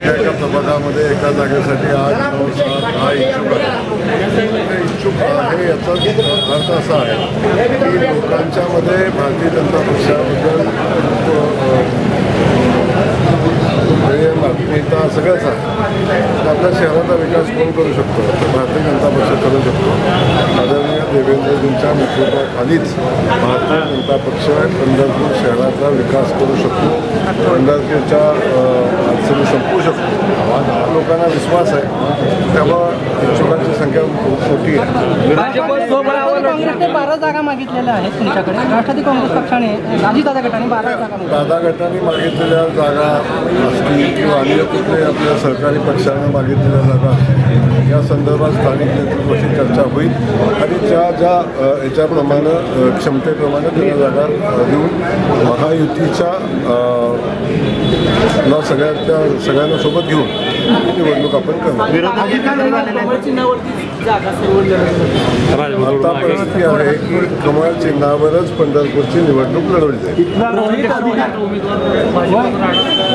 एका प्रभागामध्ये एका जागेसाठी आठ नऊ सात दहा इच्छुक इच्छुक आहे याचा अर्थ असा आहे की लोकांच्यामध्ये भारतीय जनता पक्षाबद्दल अ, प्रेम आत्मीयता सगळंच आहे. आपल्या शहराचा विकास कोण करू शकतो? तर भारतीय जनता पक्ष करू शकतो. आदरणीय देवेंद्रजींच्या नेतृत्वाखालीच भारतीय जनता पक्ष पंढरपूर शहराचा विकास करू शकतो. पंढरपूरच्या अडचणी संपू लोकांना विश्वास आहे. त्यामुळं इच्छुकांची संख्या खूप मोठी आहे. राष्ट्रवादी काँग्रेसने बारा जागा मागितलेल्या आहेत तुमच्याकडे. राष्ट्रवादी काँग्रेस पक्षाने दादा गटाने बारा जागा मागितल्या. दादा गटाने मागितलेल्या जागा असतील किंवा अन्य कुठले आपल्या सहकारी पक्षानं मागितलेल्या जागा असतील या संदर्भात स्थानिक नेतृत्वाची चर्चा होईल. आणि त्या ज्या अ, याच्याप्रमाणे अ, क्षमतेप्रमाणे त्यांना जागा अ, देऊन महायुतीच्या अ, ला सगळ्या त्या सगळ्यांना सोबत घेऊन निवडणूक आपण करणार. परिस्थिती आहे की कमळ चिन्हावरच पंढरपूरची निवडणूक लढवली जाईल.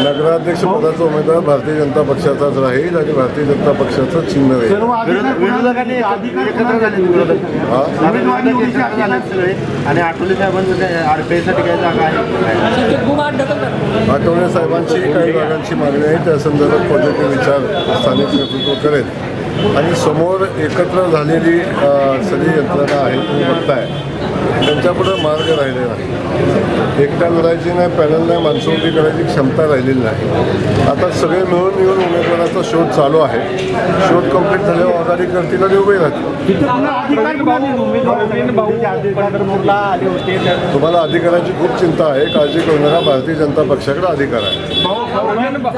नगराध्यक्ष पदाचा उमेदवार भारतीय जनता पक्षाचाच राहील आणि भारतीय जनता पक्षाचं चिन्ह राहील. हा. आठवले साहेबांची काही भागांची मागणी आहे. त्या संदर्भात पॉझिटिव्ह विचार स्थानिक नेतृत्व करेल आणि समोर एकत्र झालेली सगळी यंत्रणा आहे तुम्ही बघताय. त्यांच्यापुढं मार्ग राहिलेला नाही. एकट्या लढायची नाही पॅनल नाही माणसं उभी करायची क्षमता राहिलेली नाही. आता सगळे मिळून मिळून उमेदवाराचा शोध चालू आहे. शोध कंप्लीट झाल्यावर आघाडी करतील आणि उभे राहतील. तुम्हाला अधिकाराची खूप चिंता आहे. काळजी करणारा भारतीय जनता पक्षाकडे अधिकार आहे.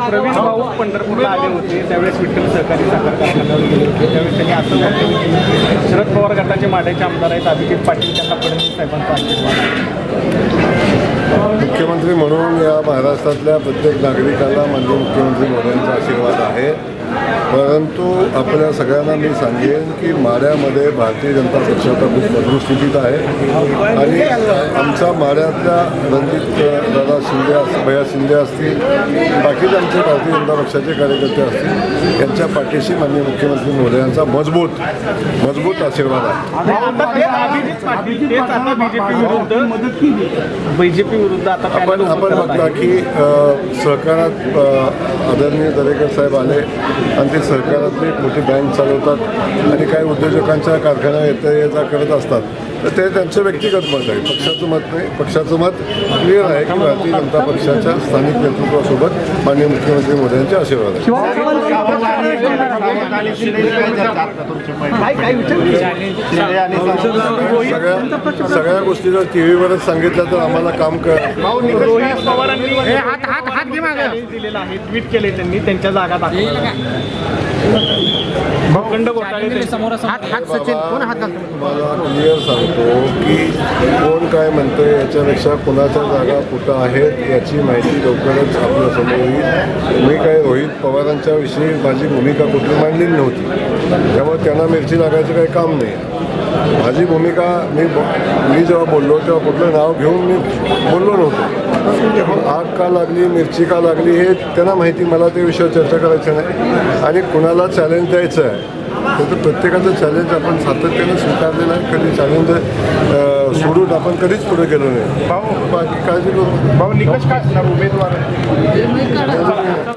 प्रवीण भाऊ पंढरपूरला आले होते. त्यावेळेस विठ्ठल सहकारी साखर कारखान्यावर गेले होते त्यावेळेस त्यांनी असं वक्तव्य केलं शरद पवार गटाचे माढ्याचे आमदार आहेत अभिजित पाटील त्यांना फडणवीस साहेबांचा आशीर्वाद. मुख्यमंत्री म्हणून या महाराष्ट्रातल्या प्रत्येक नागरिकाला माननीय मुख्यमंत्री मोदींचा आशीर्वाद आहे. परंतु आपल्या सगळ्यांना मी सांगेन की माड्यामध्ये भारतीय जनता पक्ष आता खूप मधुर स्थितीत आहे. आणि आमच्या माड्यातल्या रणजित दादा शिंदे भया शिंदे असतील बाकीचे आमचे भारतीय जनता पक्षाचे कार्यकर्ते असतील यांच्या पाठीशी माननीय मुख्यमंत्री मोदी यांचा मजबूत मजबूत आशीर्वाद आहे. विरुद्ध आता आपण आपण बघता. की सहकारात आदरणीय दरेकर साहेब आले आणि ते सहकारातली मोठी बँक चालवतात आणि काही उद्योजकांच्या कारखाना येता ये जा करत असतात. तर ते त्यांचं व्यक्तिगत मत आहे. पक्षाचं मत नाही. पक्षाचं मत क्लिअर आहे की भारतीय जनता पक्षाच्या स्थानिक नेतृत्वासोबत माननीय मुख्यमंत्री मोदी यांचे आशीर्वाद आहे. सगळ्या सगळ्या गोष्टी जर टी व्हीवरच सांगितलं तर आम्हाला काम दिलेला आहे ट्विट केले त्यांनी त्यांच्या जागा दाखवल्या भूखंड घोटाळे त्यांचे- हात हात सचिन कोण हात तुम्हाला क्लिअर सांगतो की कोण काय म्हणतंय याच्यापेक्षा कुणाच्या जागा कुठं आहेत याची माहिती लवकरच आपल्यासमोर येईल. मी काय रोहित पवारांच्या विषयी माझी भूमिका कुठली मांडलेली नव्हती. त्यामुळे त्यांना मिरची लागायचं काही काम नाही. माझी भूमिका मी मी जेव्हा बोललो तेव्हा कुठलं नाव घेऊन मी बोललो नव्हतो. मग आग का लागली मिरची का लागली हे त्यांना माहिती मला त्या विषयावर चर्चा करायचं नाही. आणि कुणाला चॅलेंज द्यायचं आहे? त्याचं प्रत्येकाचं चॅलेंज आपण सातत्यानं स्वीकारलेलं आहे. कधी चॅलेंज सोडून आपण कधीच पुढे गेलो नाही. भाऊ बाकी काळजी करू भाऊ निकष काय असणार? उमेदवार.